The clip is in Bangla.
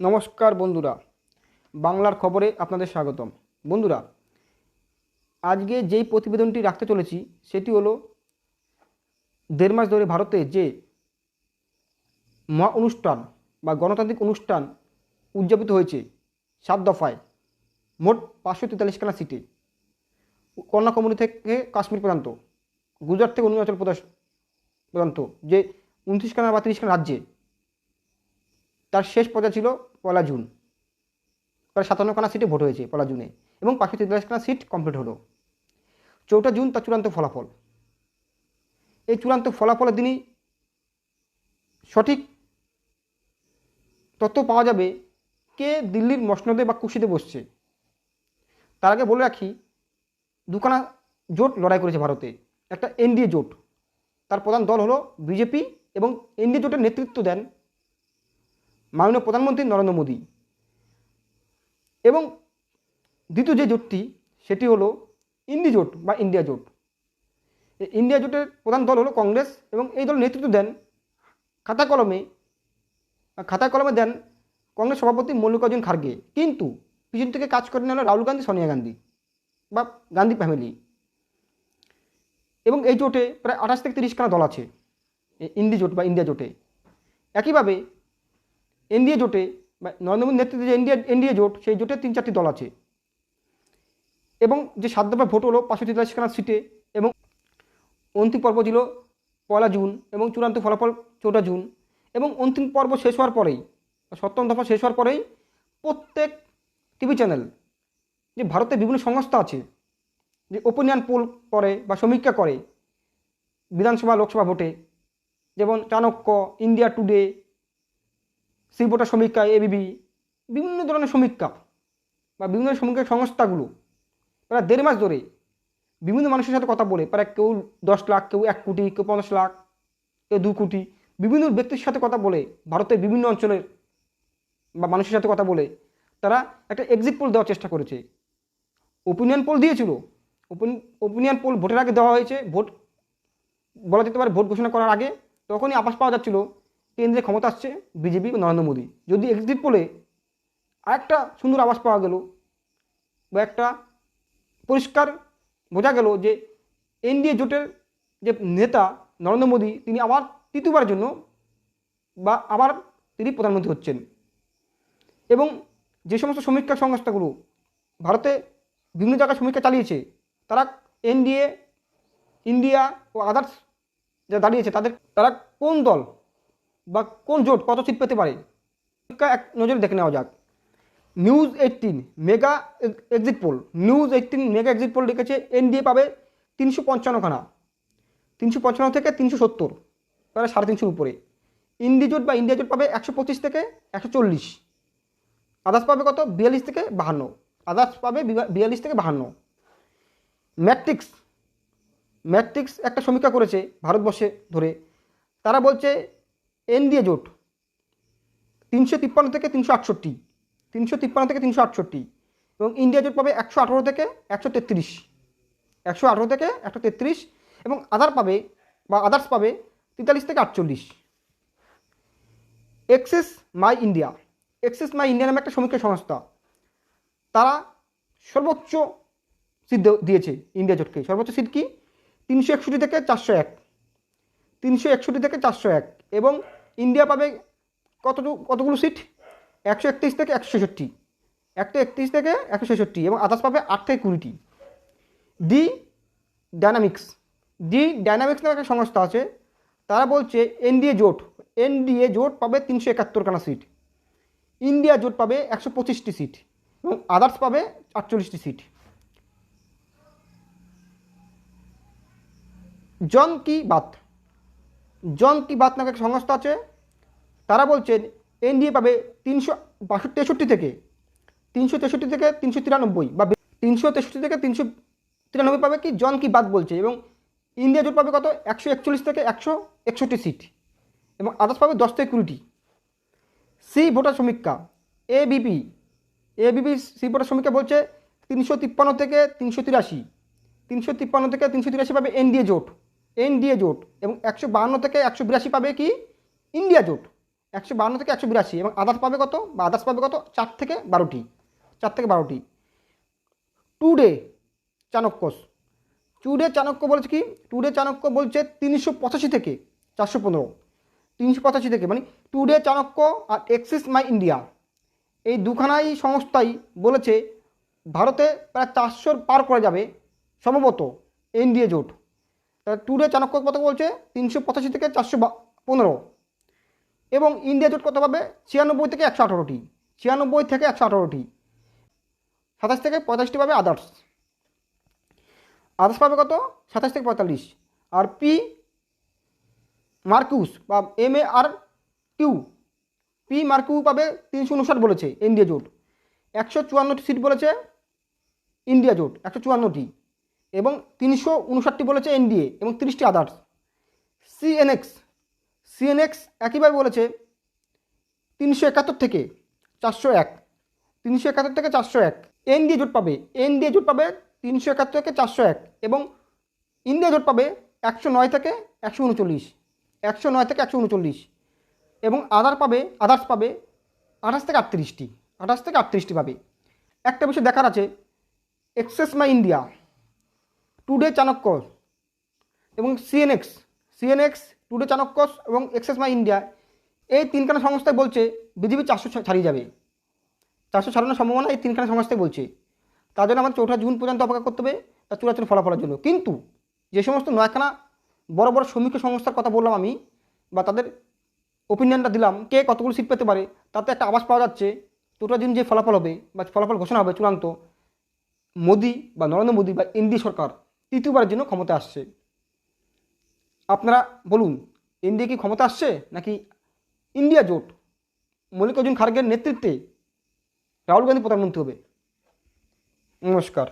নমস্কার বন্ধুরা, বাংলার খবরে আপনাদের স্বাগতম। বন্ধুরা, আজকে যেই প্রতিবেদনটি রাখতে চলেছি, সেটি হলো দেড় মাস ধরে ভারতে যে মহা অনুষ্ঠান বা গণতান্ত্রিক অনুষ্ঠান উদযাপিত হয়েছে সাত দফায়, মোট পাঁচশো তেতাল্লিশখানা সিটে কন্যাকুমারী থেকে কাশ্মীর পর্যন্ত, গুজরাট থেকে অরুণাচল প্রদেশ পর্যন্ত, যে উনত্রিশখানা বা তিরিশখানা রাজ্যে তার শেষ পর্যায়ে ছিল পয়লা জুন। প্রায় সাতান্নখানা সিটে ভোট হয়েছে পয়লা জুনে এবং পাঁচশো তেতাল্লিশখানা সিট কমপ্লিট হলো। চৌঠা জুন তার চূড়ান্ত ফলাফল। এই চূড়ান্ত ফলাফলের দিনই সঠিক তথ্য পাওয়া যাবে কে দিল্লির মসনদে বা কুশিতে বসছে। তার আগে বলে রাখি, দুখানা জোট লড়াই করেছে ভারতে। একটা এনডিএ জোট। তার প্রধান দল হলো বিজেপি এবং এনডিএ জোটের নেতৃত্ব দেন মাননীয় প্রধানমন্ত্রী নরেন্দ্র মোদী। এবং দ্বিতীয় যে জোটটি, সেটি হলো ইন্ডি জোট বা ইন্ডিয়া জোট। ইন্ডিয়া জোটের প্রধান দল হলো কংগ্রেস এবং এই দল নেতৃত্ব দেন খাতা কলমে খাতা কলমে দেন কংগ্রেস সভাপতি মল্লিকার্জুন খার্গে। কিন্তু পিছন থেকে কাজ করেন নিল রাহুল গান্ধী, সোনিয়া গান্ধী বা গান্ধী ফ্যামিলি এবং এই জোটে প্রায় আঠাশ থেকে তিরিশখানা দল আছে ইন্ডি জোট বা ইন্ডিয়া জোটে। একইভাবে এনডিএ জোটে নরেন্দ্র মোদীর নেতৃত্বে যে এনডিএ এনডিএ জোট, সেই জোটে তিন চারটি দল আছে। এবং যে সাত দফা ভোট হলো পাঁচশো তেতাল্লিশখানা সিটে এবং অন্তিম পর্ব ছিল পয়লা জুন এবং চূড়ান্ত ফলাফল চৌঠা জুন। এবং অন্তিম পর্ব শেষ হওয়ার পরেই সপ্তম দফা শেষ হওয়ার পরেই প্রত্যেক টিভি চ্যানেল, যে ভারতের বিভিন্ন সংস্থা আছে, যে ওপিনিয়ন পোল করে বা সমীক্ষা করে বিধানসভা, লোকসভা ভোটে, যেমন চাণক্য, ইন্ডিয়া টুডে শিল্পটা সমীক্ষা এবিবি বিভিন্ন ধরনের সমীক্ষা বা বিভিন্ন সমীক্ষা সংস্থাগুলো প্রায় দেড় মাস ধরে বিভিন্ন মানুষের সাথে কথা বলে, প্রায় কেউ দশ লাখ, কেউ এক কোটি, কেউ পঞ্চাশ লাখ, কেউ দু কোটি, বিভিন্ন ব্যক্তির সাথে কথা বলে, ভারতের বিভিন্ন অঞ্চলের বা মানুষের সাথে কথা বলে, তারা একটা এক্সিট পোল দেওয়ার চেষ্টা করেছে। ওপিনিয়ন পোল দিয়েছিল। ওপিনিয়ন পোল ভোটের আগে দেওয়া হয়েছে। ভোট, বলা যেতে পারে ভোট ঘোষণা করার আগে। তখনই আভাস পাওয়া যাচ্ছিল কেন্দ্রে ক্ষমতা আসছে বিজেপি নরেন্দ্র মোদী। যদি এক্সিট পোলে আরেকটা সুন্দর আবাস পাওয়া গেল বা একটা পরিষ্কার বোঝা গেল যে এনডিএ জোটের যে নেতা নরেন্দ্র মোদী, তিনি আবার তৃতীয়বার জন্য বা আবার তিনি প্রধানমন্ত্রী হচ্ছেন। এবং যে সমস্ত সমীক্ষা সংস্থাগুলো ভারতে বিভিন্ন জায়গায় সমীক্ষা চালিয়েছে, তারা এনডিএ, ইন্ডিয়া ও আদার্স যা দাঁড়িয়েছে, তাদের, তারা কোন দল বা কোন জোট, কত সিট পেতে পারে? এক নজরে দেখে নেওয়া যাক। News eighteen mega exit poll news eighteen mega exit poll লিখেছে এনডিএ পাবে তিনশো পঞ্চান্নখানা তিনশো পঞ্চান্ন থেকে তিনশো সত্তর প্রায় সাড়ে তিনশোর উপরে। ইন্ডি জোট বা ইন্ডিয়া জোট পাবে একশো পঁচিশ থেকে একশো চল্লিশ। আদার্স পাবে কত? বিয়াল্লিশ থেকে বাহান্ন। আদার্স পাবে বিয়াল্লিশ থেকে বাহান্ন। ম্যাট্রিক্স ম্যাট্রিক্স একটা সমীক্ষা করেছে ভারতবর্ষে ধরে। তারা বলছে এনডিএ জোট, তিনশো তিপ্পান্ন থেকে তিনশো আটষট্টি, তিনশো তিপ্পান্ন থেকে তিনশো আটষট্টি এবং ইন্ডিয়া জোট পাবে একশো আঠেরো থেকে একশো তেত্রিশ, একশো আঠেরো থেকে একশো তেত্রিশ এবং আধার পাবে বা আদার্স পাবে তেতাল্লিশ থেকে আটচল্লিশ। Axis My India Axis My India নামে একটা সমীক্ষা সংস্থা, তারা সর্বোচ্চ সিট দিয়েছে ইন্ডিয়া জোটকে। সর্বোচ্চ সিট কি? তিনশো একষট্টি থেকে চারশো এক, তিনশো একষট্টি থেকে চারশো এক এবং ইন্ডিয়া পাবে কতটুকু কতগুলো সিট? একশো একত্রিশ থেকে একশো ছেষট্টি। একটা একত্রিশ থেকে একশো ছেষট্টি এবং আদার্স পাবে আট থেকে কুড়িটি। ডি ডায়নামিক্স ডি ডায়নামিক্স নামে একটা সংস্থা আছে। তারা বলছে এনডিএ জোট। এনডিএ জোট পাবে তিনশো একাত্তরখানা সিট। ইন্ডিয়া জোট পাবে একশো পঁচিশটি সিট এবং আদার্স পাবে আটচল্লিশটি সিট। জন কি বাত? জন কি নামে একটা সংস্থা আছে, তারা বলছেন এনডিএ পাবে তিনশো বাষট্টি তেষট্টি থেকে, তিনশো তেষট্টি থেকে তিনশো তিরানব্বই বা তিনশো তেষট্টি থেকে তিনশো তিরানব্বই পাবে কি জন কি বাদ বলছে এবং ইন্ডিয়া জোট পাবে কত? একশো একচল্লিশ থেকে একশো একষট্টি সিট এবং আদার্স পাবে দশ থেকে কুড়িটি। সি ভোটার সমীক্ষা A BP A BP C voter সমীক্ষা বলছে তিনশো তিপ্পান্ন থেকে তিনশো তিরাশি, তিনশো তিপ্পান্ন থেকে তিনশো তিরাশি পাবে এনডিএ জোট। এনডিএ জোট এবং একশো বাহান্ন থেকে একশো বিরাশি পাবে কি? ইন্ডিয়া জোট। একশো বাহান্ন থেকে একশো বিরাশি এবং আদার্স পাবে কত? বা আদার্স পাবে কত? চার থেকে বারোটি। চার থেকে বারোটি। টুডে চাণক্যস। টুডে চাণক্য বলছে কি? টুডে চাণক্য বলছে তিনশো পঁচাশি থেকে চারশো পনেরো। তিনশো পঁচাশি থেকে মানে টুডে চাণক্য আর এক্সিস মাই ইন্ডিয়া এই দুখানাই সংস্থাই বলেছে ভারতে প্রায় চারশোর পার করা যাবে সম্ভবত এনডিএ জোট। টুডে চাণক্য কত বলছে? তিনশো পঁচাশি থেকে চারশো পনেরো। এবং ইন্ডিয়া জোট কত পাবে? ছিয়ানব্বই থেকে একশো আঠারোটি। ছিয়ানব্বই থেকে একশো আঠারোটি। সাতাশ থেকে পঁয়তাল্লিশটি পাবে আদার্স আদার্স পাবে কত? সাতাশ থেকে পঁয়তাল্লিশ। আর পি মার্কুস বা M A R Q P Marq পাবে তিনশো উনষাট বলেছে ইন্ডিয়া জোট। একশো চুয়ান্নটি সিট বলেছে ইন্ডিয়া জোট। একশো চুয়ান্নটি। এবং তিনশো উনষাটটি বলেছে এনডিএ এবং তিরিশটি আদার্স সিএনএক্স সিএনএক্স একইভাবে বলেছে তিনশো একাত্তর থেকে চারশো এক, তিনশো একাত্তর থেকে চারশো এক। এনডিএ জোট পাবে, এনডিএ জোট পাবে তিনশো একাত্তর থেকে চারশো এক এবং ইন্ডিয়া জোট পাবে একশো নয় থেকে একশো উনচল্লিশ, একশো নয় থেকে একশো উনচল্লিশ এবং আদার পাবে আদার্স পাবে আঠাশ থেকে আটত্রিশটি, আঠাশ থেকে আটত্রিশটি পাবে। একটা বিষয় দেখার আছে Axis My India today Chanakya এবং সিএনএক্স সিএনএক্স টুডে চাণক্য এবং এক্সেস মাই ইন্ডিয়া এই তিনখানা সংস্থায় বলছে বিজেপি চারশো ছাড়িয়ে যাবে। চারশো ছাড়ানোর সম্ভাবনা এই তিনখানা সংস্থায় বলছে। তার জন্য আমাদের চৌঠা জুন পর্যন্ত অপেক্ষা করতে হবে তার চূড়ান্ত ফলাফলের জন্য। কিন্তু যে সমস্ত নয়খানা বড় বড় শ্রমিক সংস্থার কথা বললাম আমি বা তাদের ওপিনিয়নটা দিলাম, কে কতগুলো সিট পেতে পারে, তাতে একটা আবাস পাওয়া যাচ্ছে। চৌঠা জুন যে ফলাফল হবে বা ফলাফল ঘোষণা হবে চূড়ান্ত, মোদি বা নরেন্দ্র মোদী বা এনডি সরকার তৃতীয়বারের জন্য ক্ষমতা আসছে। আপনারা বলুন এনডিএ কি ক্ষমতা আসছে নাকি ইন্ডিয়া জোট? মল্লিকার্জুন খার্গের নেতৃত্বে রাহুল গান্ধী প্রধানমন্ত্রী হবে। নমস্কার।